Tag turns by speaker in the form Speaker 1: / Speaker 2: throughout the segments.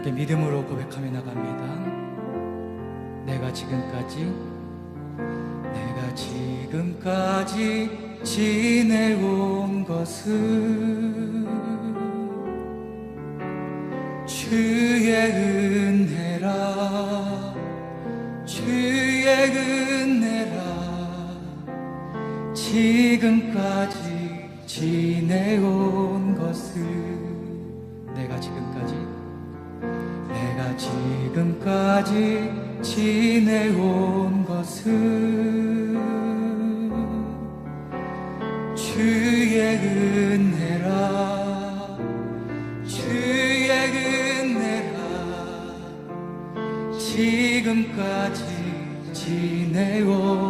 Speaker 1: 함께 믿음으로 고백하며 나갑니다. 내가 지금까지 내가 지금까지 지내온 것은 주의 지금까지 지내온 것은 주의 은혜라 주의 은혜라. 지금까지 지내온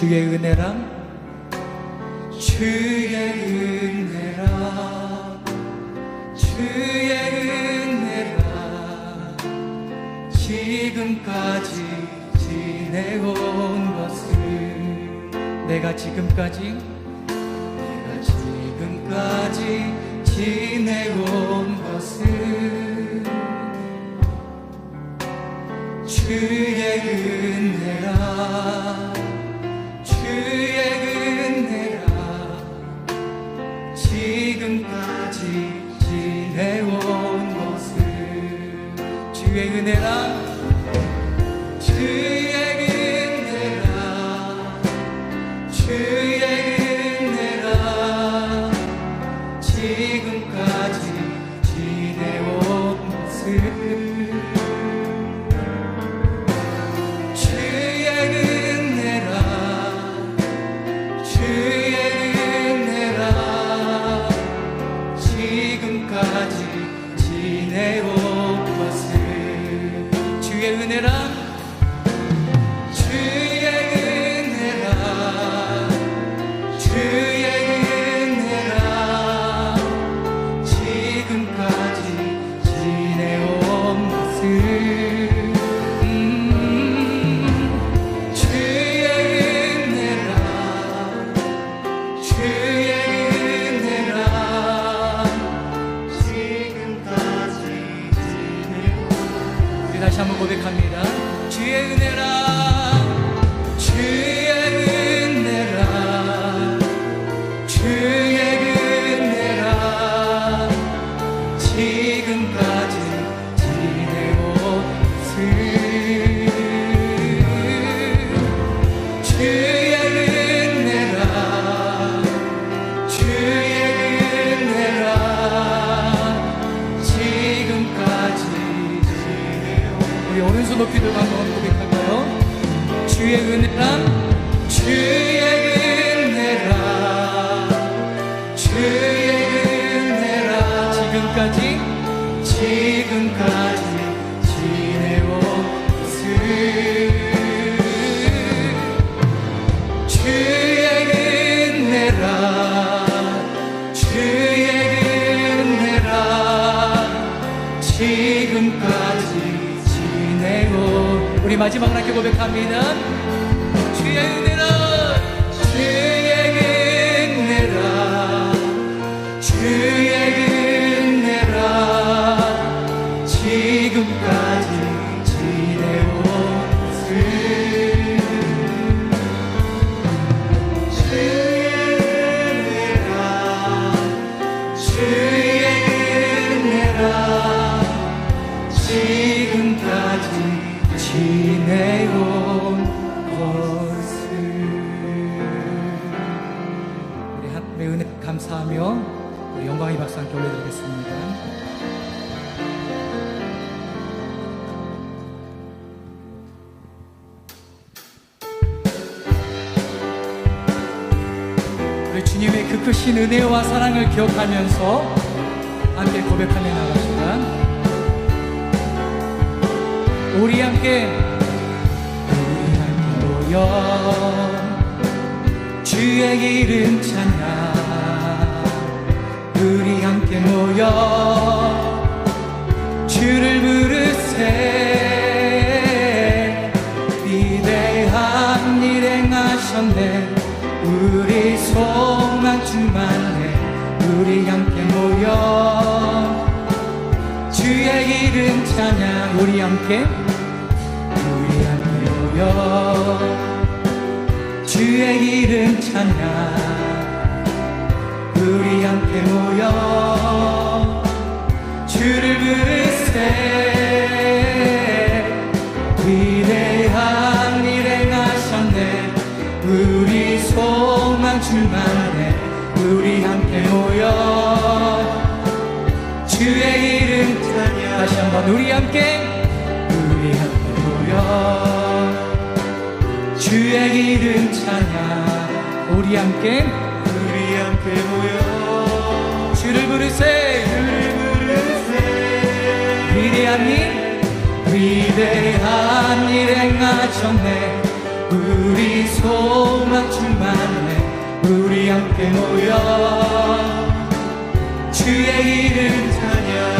Speaker 1: 주의 은혜라 주의 은혜라 주의 은혜라 지금까지 지내온 것을 내가 지금까지 내가 지금까지 지내온 것을 주의 은혜 주의 은혜라 주 지금까지 지금까지 은혜라 지금까지 지내고 우리 마지막으로 함께 고백합니다 그 크신 은혜와 사랑을 기억하면서 함께 고백하며 나갑시다. 우리 함께. 우리 함께 모여 주의 이름 찬양. 우리 함께 모여 주를 부르세. 위대한 일 행하셨네 우리 함께 모여. 주의 이름 찬양 우리 함께. 우리 함께 모여. 주의 이름 찬양 우리 함께 모여. 주를 부르 한번 우리 함께 우리 함께 모여. 주의 이름 찬양. 우리 함께
Speaker 2: 우리 함께 모여.
Speaker 1: 주를 부르세
Speaker 2: 부르세.
Speaker 1: 위대한 일 위대한 일 행하셨네. 우리 소망 충만해 우리 함께 모여. 주의 이름
Speaker 2: 찬양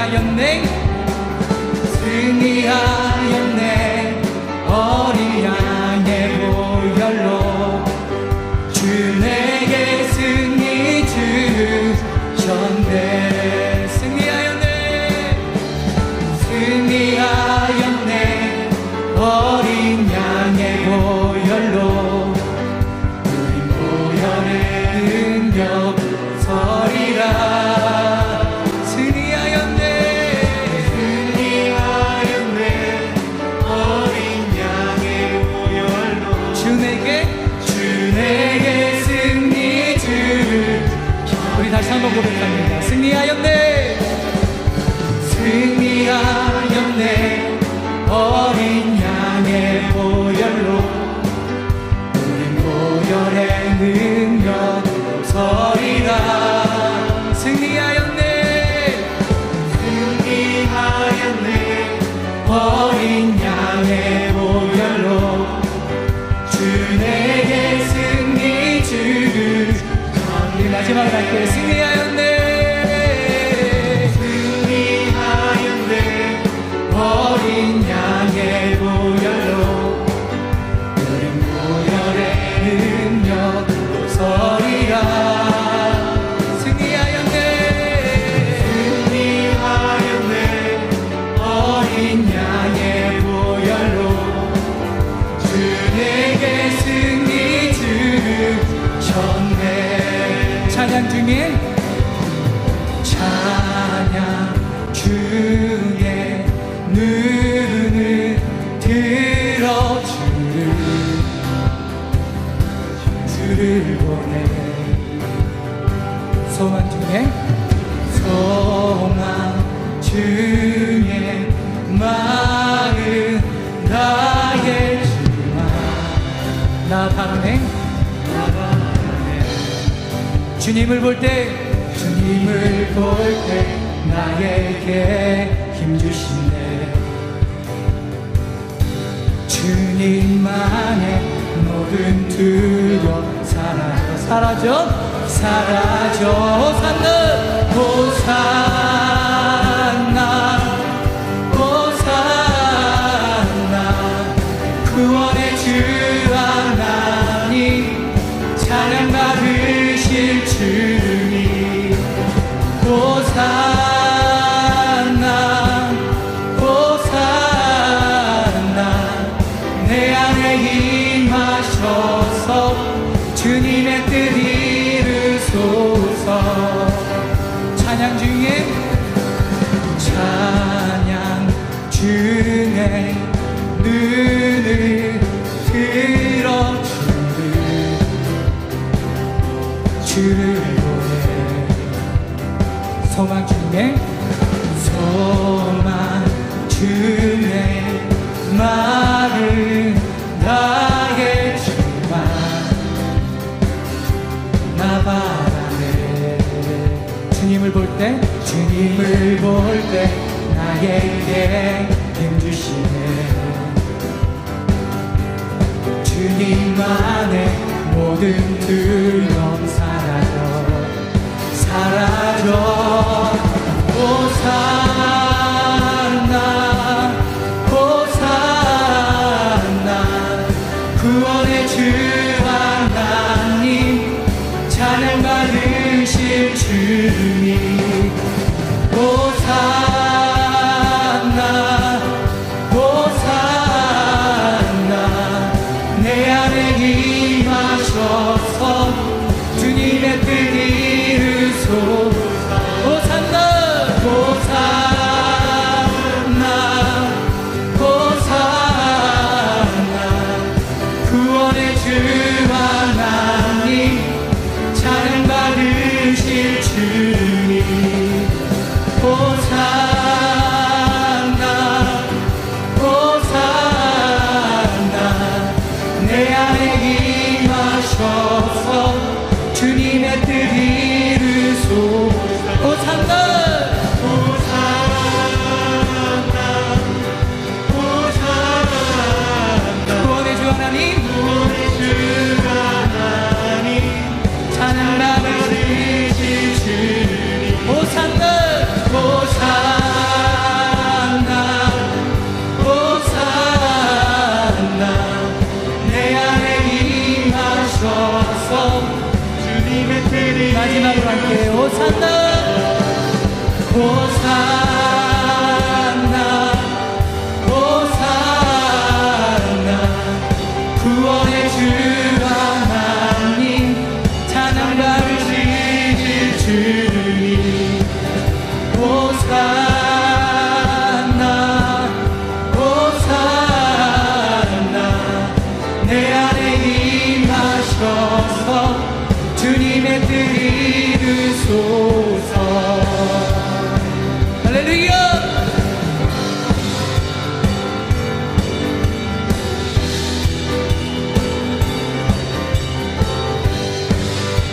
Speaker 1: 서리라 주셨네 마 찬양 중에 찬양 중에 눈을 들어 주를 주를 보내 소망 중에? 소망 중에 마음 나의 주만. 나 바라네 주님을 볼 때 주님을 볼 때 나에게 힘 주시네 주님만의 모든 두려움 사라져 사라져 사라져 호산나 호산 주님을 볼 때 주님을 볼 때 나에게 힘주시네. 주님만의 모든 두려움 사라져 사라져. 호산 함께 호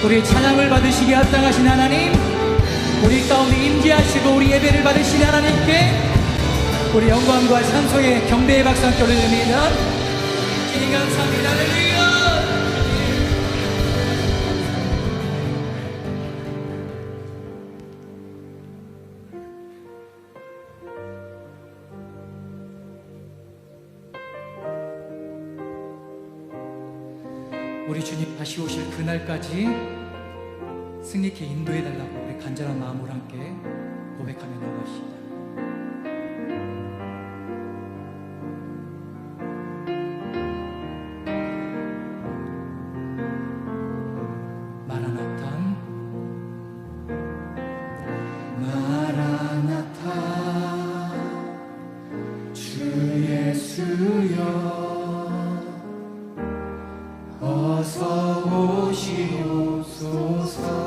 Speaker 1: 우리 찬양을 받으시기 합당하신 하나님 우리 가운데 임재하시고 우리 예배를 받으신 하나님께 우리 영광과 찬송의 경배의 박수 함께 올려드립니다. 주님 감사합니다. 할렐루야! 우리 주님 다시 오실 그날까지 승리케 인도해 달라고 우리 간절한 마음으로 함께 고백하며 나갑시다. 어서 오시옵소서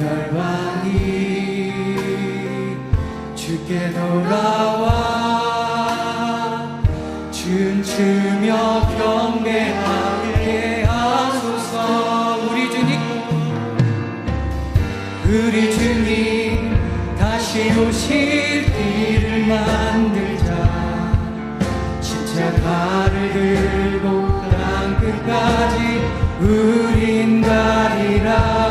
Speaker 1: 열방이 주께 돌아와 인간이라.